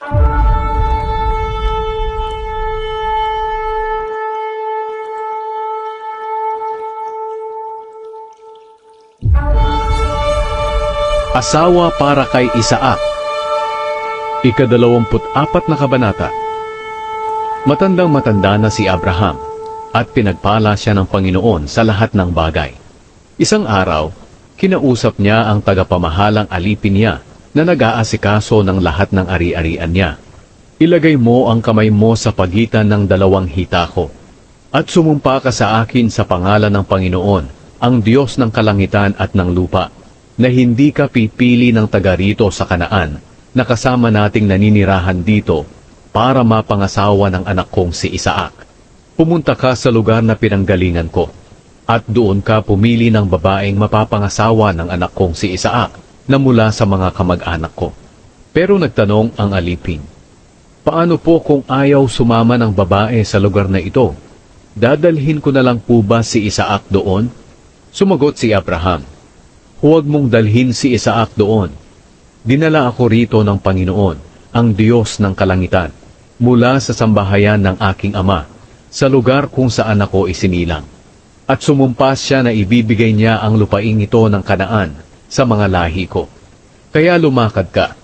Asawa para kay Isaak Ikadalawamput apat na kabanata Matandang matanda na si Abraham at pinagpala siya ng Panginoon sa lahat ng bagay. Isang araw, kinausap niya ang tagapamahalang alipin niya na nag-aasikaso ng lahat ng ari-arian niya. Ilagay mo ang kamay mo sa pagitan ng dalawang hita ko at sumumpa ka sa akin sa pangalan ng Panginoon, ang Diyos ng kalangitan at ng lupa, na hindi ka pipili ng taga rito sa kanaan, na kasama nating naninirahan dito, para mapangasawa ng anak kong si Isaak. Pumunta ka sa lugar na pinanggalingan ko, at doon ka pumili ng babaeng mapapangasawa ng anak kong si Isaak, na mula sa mga kamag-anak ko. Pero nagtanong ang alipin, Paano po kung ayaw sumama ng babae sa lugar na ito? Dadalhin ko na lang po ba si Isaak doon? Sumagot si Abraham, Huwag mong dalhin si Isaak doon. Dinala ako rito ng Panginoon, ang Diyos ng kalangitan, mula sa sambahayan ng aking ama, sa lugar kung saan ako isinilang. At sumumpas siya na ibibigay niya ang lupaing ito ng kanaan sa mga lahi ko. Kaya lumakad ka,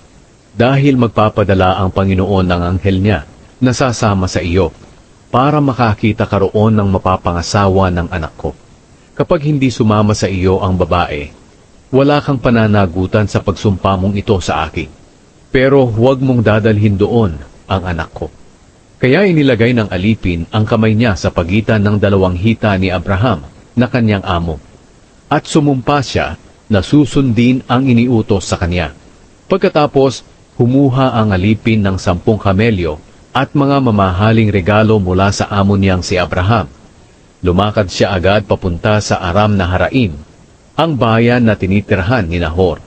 dahil magpapadala ang Panginoon ng anghel niya na sasama sa iyo para makakita ka roon ng mapapangasawa ng anak ko. Kapag hindi sumama sa iyo ang babae, wala kang pananagutan sa pagsumpa mong ito sa akin. Pero huwag mong dadalhin doon ang anak ko. Kaya inilagay ng alipin ang kamay niya sa pagitan ng dalawang hita ni Abraham na kanyang amo. At sumumpa siya na susundin ang iniutos sa kanya. Pagkatapos, humuha ang alipin ng sampung kamelyo at mga mamahaling regalo mula sa amo niyang si Abraham. Lumakad siya agad papunta sa Aram na Haraim, ang bayan na tinitirhan ni Nahor.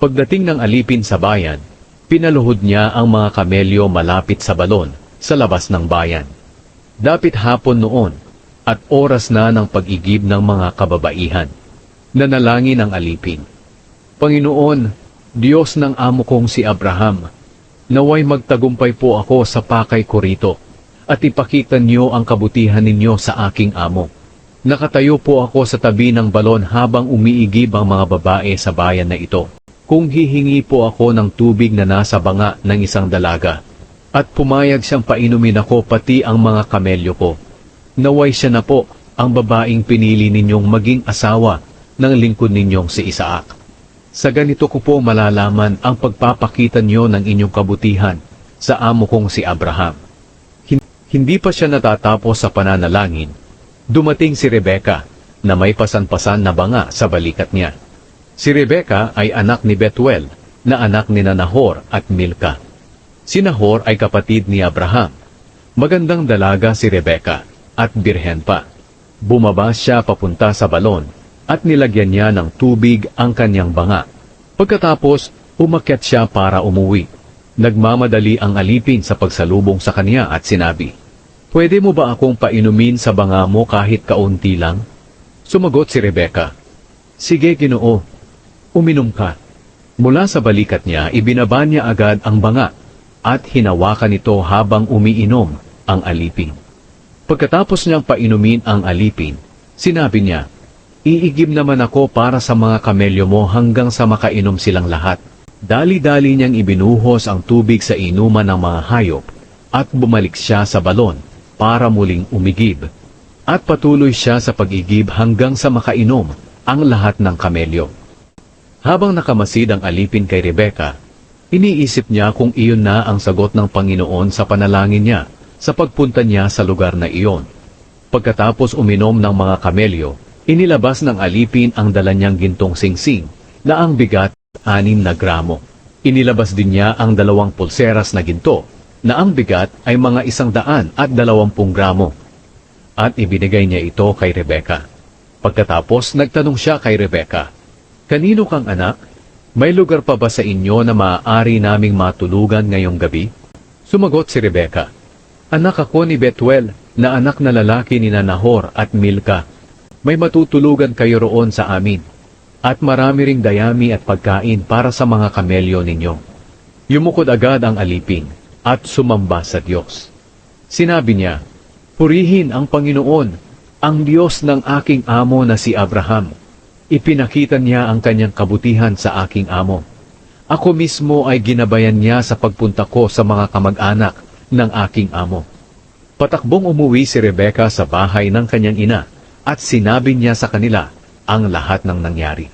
Pagdating ng alipin sa bayan, pinaluhod niya ang mga kamelyo malapit sa balon sa labas ng bayan. Dapit hapon noon at oras na ng pag-igib ng mga kababaihan. Nanalangin ang alipin. Panginoon, Diyos ng amo kong si Abraham, naway magtagumpay po ako sa pakay ko rito, at ipakita niyo ang kabutihan ninyo sa aking amo. Nakatayo po ako sa tabi ng balon habang umiigib ang mga babae sa bayan na ito. Kung hihingi po ako ng tubig na nasa banga ng isang dalaga, at pumayag siyang painumin ako pati ang mga kamelyo ko. Naway siya na po ang babaeng pinili ninyong maging asawa ng lingkod ninyong si Isaak. Sa ganito ko po malalaman ang pagpapakita niyo ng inyong kabutihan sa amo kong si Abraham. Hin- Hindi pa siya natatapos sa pananalangin. Dumating si Rebeka na may pasan-pasan na banga sa balikat niya. Si Rebeka ay anak ni Betuel na anak ni Nahor at Milka. Si Nahor ay kapatid ni Abraham. Magandang dalaga si Rebeka at birhen pa. Bumaba siya papunta sa balon at nilagyan niya ng tubig ang kanyang banga. Pagkatapos, umakyat siya para umuwi. Nagmamadali ang alipin sa pagsalubong sa kanya at sinabi, Pwede mo ba akong painumin sa banga mo kahit kaunti lang? Sumagot si Rebeka, Sige, ginoo. Uminom ka. Mula sa balikat niya, ibinaba niya agad ang banga at hinawakan ito habang umiinom ang alipin. Pagkatapos niyang painumin ang alipin, sinabi niya, Iigib naman ako para sa mga kamelyo mo hanggang sa makainom silang lahat. Dali-dali niyang ibinuhos ang tubig sa inuman ng mga hayop at bumalik siya sa balon para muling umigib. At patuloy siya sa pag-igib hanggang sa makainom ang lahat ng kamelyo. Habang nakamasid ang alipin kay Rebeka, iniisip niya kung iyon na ang sagot ng Panginoon sa panalangin niya sa pagpunta niya sa lugar na iyon. Pagkatapos uminom ng mga kamelyo, inilabas ng alipin ang dala niyang gintong singsing na ang bigat anim na gramo. Inilabas din niya ang dalawang pulseras na ginto na ang bigat ay mga isang daan at dalawampung gramo. At ibinigay niya ito kay Rebeka. Pagkatapos nagtanong siya kay Rebeka, Kanino kang anak? May lugar pa ba sa inyo na maaari naming matulugan ngayong gabi? Sumagot si Rebeka, Anak ako ni Betuel, na anak na lalaki ni Nahor at Milka. May matutulugan kayo roon sa amin, at marami ring dayami at pagkain para sa mga kamelyo ninyo. Yumukod agad ang alipin, at sumamba sa Diyos. Sinabi niya, Purihin ang Panginoon, ang Diyos ng aking amo na si Abraham. Ipinakita niya ang kanyang kabutihan sa aking amo. Ako mismo ay ginabayan niya sa pagpunta ko sa mga kamag-anak ng aking amo. Patakbong umuwi si Rebecca sa bahay ng kanyang ina at sinabi niya sa kanila ang lahat ng nangyari.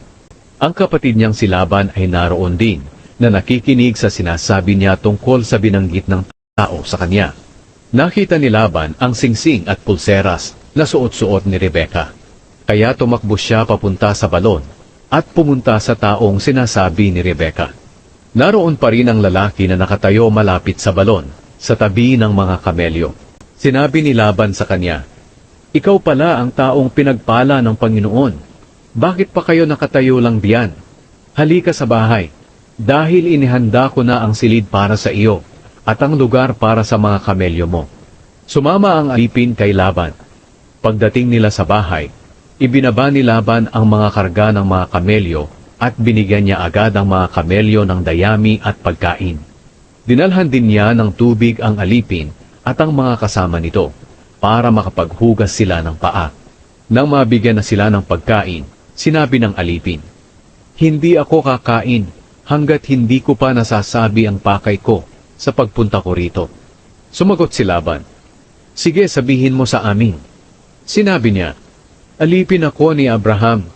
Ang kapatid niyang si Laban ay naroon din na nakikinig sa sinasabi niya tungkol sa binanggit ng tao sa kanya. Nakita ni Laban ang singsing at pulseras na suot-suot ni Rebecca. Kaya tumakbo siya papunta sa balon at pumunta sa taong sinasabi ni Rebecca. Naroon pa rin ang lalaki na nakatayo malapit sa balon, sa tabi ng mga kamelyo. Sinabi ni Laban sa kanya, Ikaw pala ang taong pinagpala ng Panginoon. Bakit pa kayo nakatayo lang diyan? Halika sa bahay, dahil inihanda ko na ang silid para sa iyo, at ang lugar para sa mga kamelyo mo. Sumama ang alipin kay Laban. Pagdating nila sa bahay, ibinaba ni Laban ang mga karga ng mga kamelyo at binigyan niya agad ang mga kamelyo ng dayami at pagkain. Dinalhan din niya ng tubig ang alipin at ang mga kasama nito para makapaghugas sila ng paa. Nang mabigyan na sila ng pagkain, sinabi ng alipin, Hindi ako kakain hanggat hindi ko pa nasasabi ang pakay ko sa pagpunta ko rito. Sumagot si Laban, Sige sabihin mo sa amin. Sinabi niya, Alipin ako ni Abraham.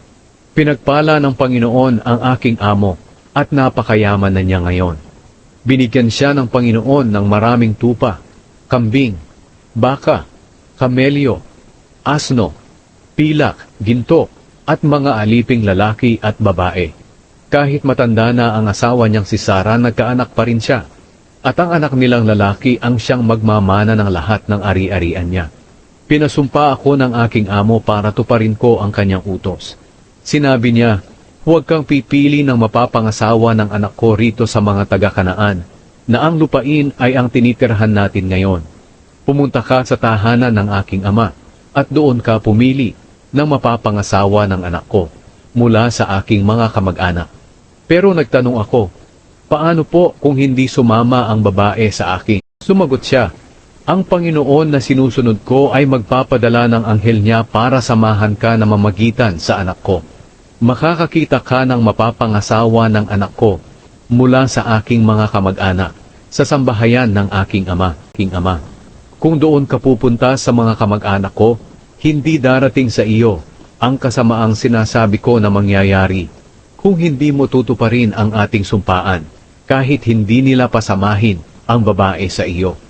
Pinagpala ng Panginoon ang aking amo at napakayaman na niya ngayon. Binigyan siya ng Panginoon ng maraming tupa, kambing, baka, kamelyo, asno, pilak, ginto, at mga aliping lalaki at babae. Kahit matanda na ang asawa niyang si Sarah, nagkaanak pa rin siya. At ang anak nilang lalaki ang siyang magmamana ng lahat ng ari-arian niya. Pinasumpa ako ng aking amo para tuparin ko ang kanyang utos. Sinabi niya, huwag kang pipili ng mapapangasawa ng anak ko rito sa mga taga-kanaan, na ang lupain ay ang tinitirhan natin ngayon. Pumunta ka sa tahanan ng aking ama, at doon ka pumili ng mapapangasawa ng anak ko, mula sa aking mga kamag-anak. Pero nagtanong ako, paano po kung hindi sumama ang babae sa akin? Sumagot siya, ang Panginoon na sinusunod ko ay magpapadala ng anghel niya para samahan ka na mamagitan sa anak ko. Makakakita ka ng mapapangasawa ng anak ko mula sa aking mga kamag-anak sa sambahayan ng aking ama, king ama. Kung doon ka pupunta sa mga kamag-anak ko, hindi darating sa iyo ang kasamaang sinasabi ko na mangyayari kung hindi mo tutuparin ang ating sumpaan kahit hindi nila pasamahin ang babae sa iyo.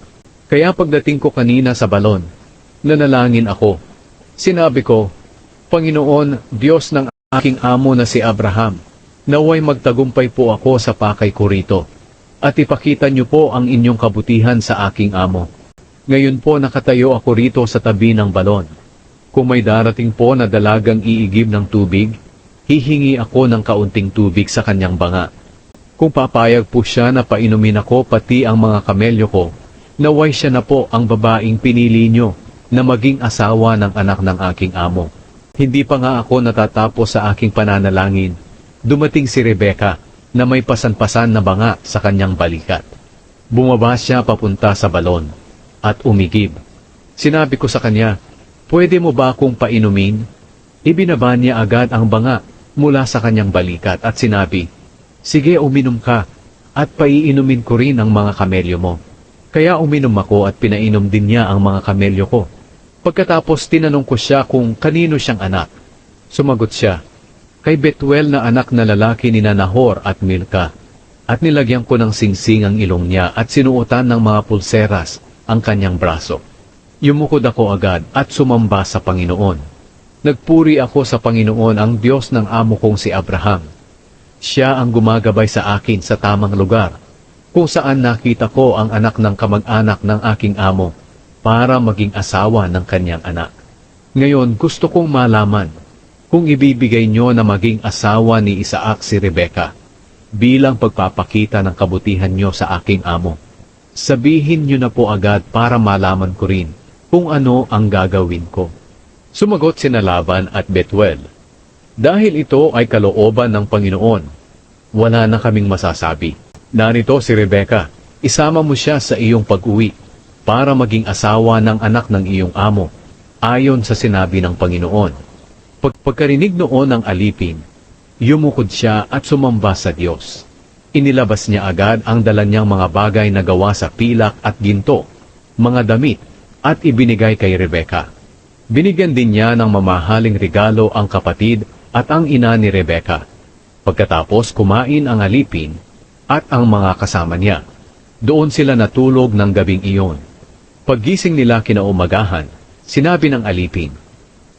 Kaya pagdating ko kanina sa balon, nanalangin ako. Sinabi ko, Panginoon, Diyos ng aking amo na si Abraham, naway magtagumpay po ako sa pakay ko rito, at ipakita niyo po ang inyong kabutihan sa aking amo. Ngayon po nakatayo ako rito sa tabi ng balon. Kung may darating po na dalagang iigib ng tubig, hihingi ako ng kaunting tubig sa kanyang banga. Kung papayag po siya na painumin ako pati ang mga kamelyo ko, naway siya na po ang babaeng pinili nyo na maging asawa ng anak ng aking amo. Hindi pa nga ako natatapos sa aking pananalangin. Dumating si Rebecca na may pasan-pasan na banga sa kanyang balikat. Bumaba siya papunta sa balon at umigib. Sinabi ko sa kanya, pwede mo ba akong painumin? Ibinaba niya agad ang banga mula sa kanyang balikat at sinabi, Sige uminom ka at paiinumin ko rin ang mga kamelyo mo. Kaya uminom ako at pinainom din niya ang mga kamelyo ko. Pagkatapos tinanong ko siya kung kanino siyang anak. Sumagot siya, kay Betuel na anak na lalaki ni Nahor at Milka. At nilagyan ko ng singsing ang ilong niya at sinuotan ng mga pulseras ang kanyang braso. Yumukod ako agad at sumamba sa Panginoon. Nagpuri ako sa Panginoon ang Diyos ng amo kong si Abraham. Siya ang gumagabay sa akin sa tamang lugar, kung saan nakita ko ang anak ng kamag-anak ng aking amo para maging asawa ng kanyang anak. Ngayon gusto kong malaman kung ibibigay nyo na maging asawa ni Isaac si Rebecca bilang pagpapakita ng kabutihan nyo sa aking amo. Sabihin nyo na po agad para malaman ko rin kung ano ang gagawin ko. Sumagot si Laban at Betuel, Dahil ito ay kalooban ng Panginoon, wala na kaming masasabi. Narito si Rebecca, isama mo siya sa iyong pag-uwi para maging asawa ng anak ng iyong amo, ayon sa sinabi ng Panginoon. Pag pagkarinig noon ng alipin, yumukod siya at sumamba sa Diyos. Inilabas niya agad ang dala niyang mga bagay na gawa sa pilak at ginto, mga damit, at ibinigay kay Rebeka. Binigyan din niya ng mamahaling regalo ang kapatid at ang ina ni Rebeka. Pagkatapos kumain ang alipin at ang mga kasama niya. Doon sila natulog ng gabing iyon. Paggising nila kinaumagahan, sinabi ng alipin,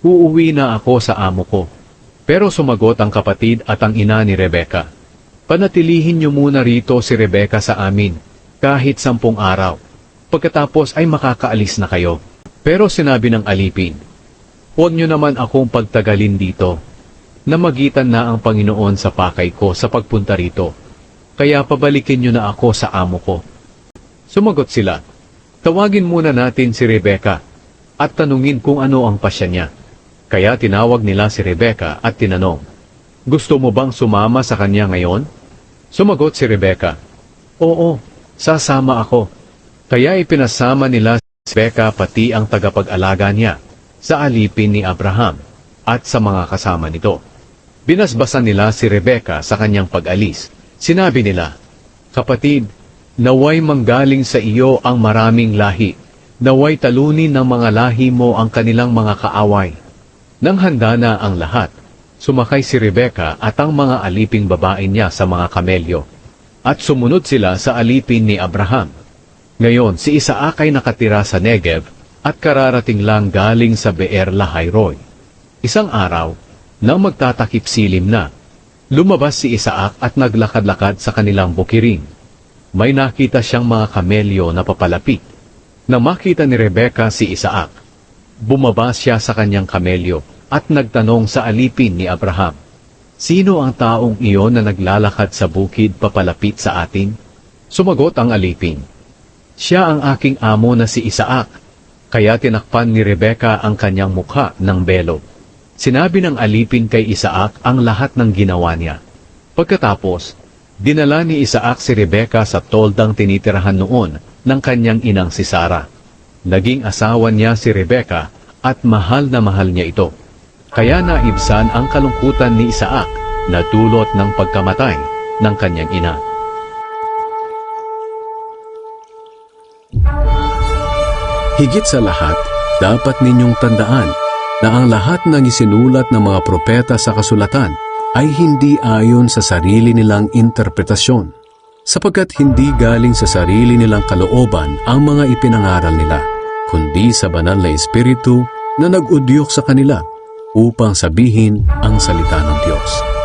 Uuwi na ako sa amo ko. Pero sumagot ang kapatid at ang ina ni Rebeka, Panatilihin niyo muna rito si Rebeka sa amin, kahit sampung araw. Pagkatapos ay makakaalis na kayo. Pero sinabi ng alipin, Huwag niyo naman akong pagtagalin dito. Namagitan na ang Panginoon sa pakay ko sa pagpunta rito. Kaya pabalikin niyo na ako sa amo ko. Sumagot sila, Tawagin muna natin si Rebeka at tanungin kung ano ang pasya niya. Kaya tinawag nila si Rebeka at tinanong, Gusto mo bang sumama sa kanya ngayon? Sumagot si Rebeka, Oo, sasama ako. Kaya ipinasama nila si Rebeka pati ang tagapag-alaga niya sa alipin ni Abraham at sa mga kasama nito. Binasbasan nila si Rebeka sa kanyang pag-alis. Sinabi nila, Kapatid, naway manggaling sa iyo ang maraming lahi. Naway talunin ng mga lahi mo ang kanilang mga kaaway. Nang handa na ang lahat, sumakay si Rebeka at ang mga aliping babae niya sa mga kamelyo. At sumunod sila sa alipin ni Abraham. Ngayon, si Isaac ay nakatira sa Negev at kararating lang galing sa Beer Lahayroy. Isang araw, nang magtatakip silim na, lumabas si Isaac at naglakad-lakad sa kanilang bukiring. May nakita siyang mga kamelyo na papalapit. Nang makita ni Rebeka si Isaac, bumaba siya sa kanyang kamelyo at nagtanong sa alipin ni Abraham, Sino ang taong iyon na naglalakad sa bukid papalapit sa atin? Sumagot ang alipin, Siya ang aking amo na si Isaac, kaya tinakpan ni Rebeka ang kanyang mukha ng belo. Sinabi ng alipin kay Isaac ang lahat ng ginawa niya. Pagkatapos, dinala ni Isaac si Rebeka sa toldang tinitirahan noon ng kanyang inang si Sara. Naging asawa niya si Rebeka at mahal na mahal niya ito. Kaya naibsan ang kalungkutan ni Isaac na dulot ng pagkamatay ng kanyang ina. Higit sa lahat, dapat ninyong tandaan na ang lahat ng isinulat ng mga propeta sa kasulatan ay hindi ayon sa sarili nilang interpretasyon, sapagkat hindi galing sa sarili nilang kalooban ang mga ipinangaral nila, kundi sa banal na espiritu na nag-udyok sa kanila upang sabihin ang salita ng Diyos.